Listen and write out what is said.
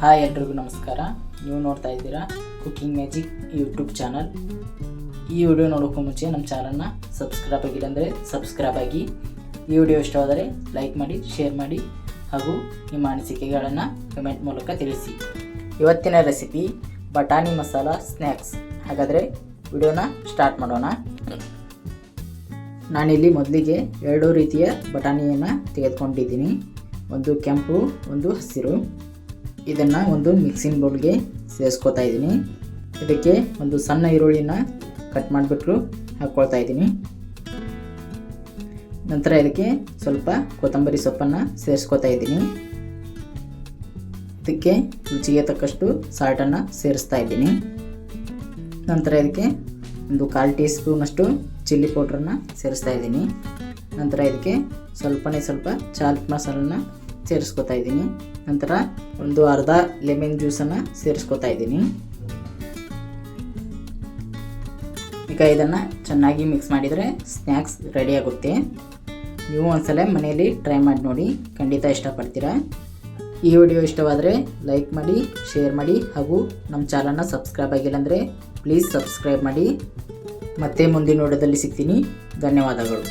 Hi ಎಲ್ರಿಗೂ ನಮಸ್ಕಾರ. ನೀವು ನೋಡ್ತಾ ಇದ್ದೀರಾ ಕುಕಿಂಗ್ ಮ್ಯಾಜಿಕ್ ಯೂಟ್ಯೂಬ್ ಚಾನಲ್ ಈ ವಿಡಿಯೋ ನೋಡೋಕ್ಕೂ ಮುಂಚೆ ನಮ್ಮ ಚಾನಲ್ನ ಸಬ್ಸ್ಕ್ರೈಬ್ ಆಗಿಲ್ಲ ಅಂದರೆ ಸಬ್ಸ್ಕ್ರೈಬ್ ಆಗಿ. ಈ ವಿಡಿಯೋ ಇಷ್ಟವಾದರೆ ಲೈಕ್ ಮಾಡಿ ಶೇರ್ ಮಾಡಿ ಹಾಗೂ ನಿಮ್ಮ ಅನಿಸಿಕೆಗಳನ್ನು ಕಮೆಂಟ್ ಮೂಲಕ ತಿಳಿಸಿ. ಇವತ್ತಿನ ರೆಸಿಪಿ ಬಟಾಣಿ ಮಸಾಲ ಸ್ನ್ಯಾಕ್ಸ್ ಹಾಗಾದರೆ ವಿಡಿಯೋನ ಸ್ಟಾರ್ಟ್ ಮಾಡೋಣ. ನಾನಿಲ್ಲಿ ಮೊದಲಿಗೆ ಎರಡು ರೀತಿಯ ಬಟಾಣಿಯನ್ನು ತೆಗೆದುಕೊಂಡಿದ್ದೀನಿ. ಒಂದು ಕೆಂಪು, ಒಂದು ಹಸಿರು. ಇದನ್ನು ಒಂದು ಮಿಕ್ಸಿಂಗ್ ಬೌಲ್ಗೆ ಸೇರಿಸ್ಕೊತಾ ಇದ್ದೀನಿ. ಇದಕ್ಕೆ ಒಂದು ಸಣ್ಣ ಈರುಳ್ಳಿನ ಕಟ್ ಮಾಡಿಬಿಟ್ಟು ಹಾಕ್ಕೊಳ್ತಾ ಇದ್ದೀನಿ. ನಂತರ ಇದಕ್ಕೆ ಸ್ವಲ್ಪ ಕೊತ್ತಂಬರಿ ಸೊಪ್ಪನ್ನು ಸೇರಿಸ್ಕೊತಾ ಇದ್ದೀನಿ. ಇದಕ್ಕೆ ರುಚಿಗೆ ತಕ್ಕಷ್ಟು ಸಾಲ್ಟನ್ನು ಸೇರಿಸ್ತಾ ಇದ್ದೀನಿ. ನಂತರ ಇದಕ್ಕೆ ಒಂದು ಕಾಲು ಟೀ ಸ್ಪೂನಷ್ಟು ಚಿಲ್ಲಿ ಪೌಡ್ರನ್ನು ಸೇರಿಸ್ತಾ ಇದ್ದೀನಿ. ನಂತರ ಇದಕ್ಕೆ ಸ್ವಲ್ಪನೇ ಸ್ವಲ್ಪ ಚಾಟ್ ಮಸಾಲನ್ನ ಸೇರಿಸ್ಕೊತಾ ಇದ್ದೀನಿ. ನಂತರ ಒಂದು ಅರ್ಧ ಲೆಮನ್ ಜ್ಯೂಸನ್ನು ಸೇರಿಸ್ಕೊತಾ ಇದ್ದೀನಿ. ಈಗ ಇದನ್ನು ಚೆನ್ನಾಗಿ ಮಿಕ್ಸ್ ಮಾಡಿದರೆ ಸ್ನ್ಯಾಕ್ಸ್ ರೆಡಿ ಆಗುತ್ತೆ. ನೀವು ಒಂದ್ಸಲ ಮನೆಯಲ್ಲಿ ಟ್ರೈ ಮಾಡಿ ನೋಡಿ, ಖಂಡಿತ ಇಷ್ಟಪಡ್ತೀರಾ. ಈ ವಿಡಿಯೋ ಇಷ್ಟವಾದರೆ ಲೈಕ್ ಮಾಡಿ ಶೇರ್ ಮಾಡಿ, ಹಾಗೂ ನಮ್ಮ ಚಾನಲ್ನ ಸಬ್ಸ್ಕ್ರೈಬ್ ಆಗಿಲ್ಲ ಅಂದರೆ ಪ್ಲೀಸ್ ಸಬ್ಸ್ಕ್ರೈಬ್ ಮಾಡಿ. ಮತ್ತೆ ಮುಂದಿನ ವಿಡಿಯೋದಲ್ಲಿ ಸಿಗ್ತೀನಿ. ಧನ್ಯವಾದಗಳು.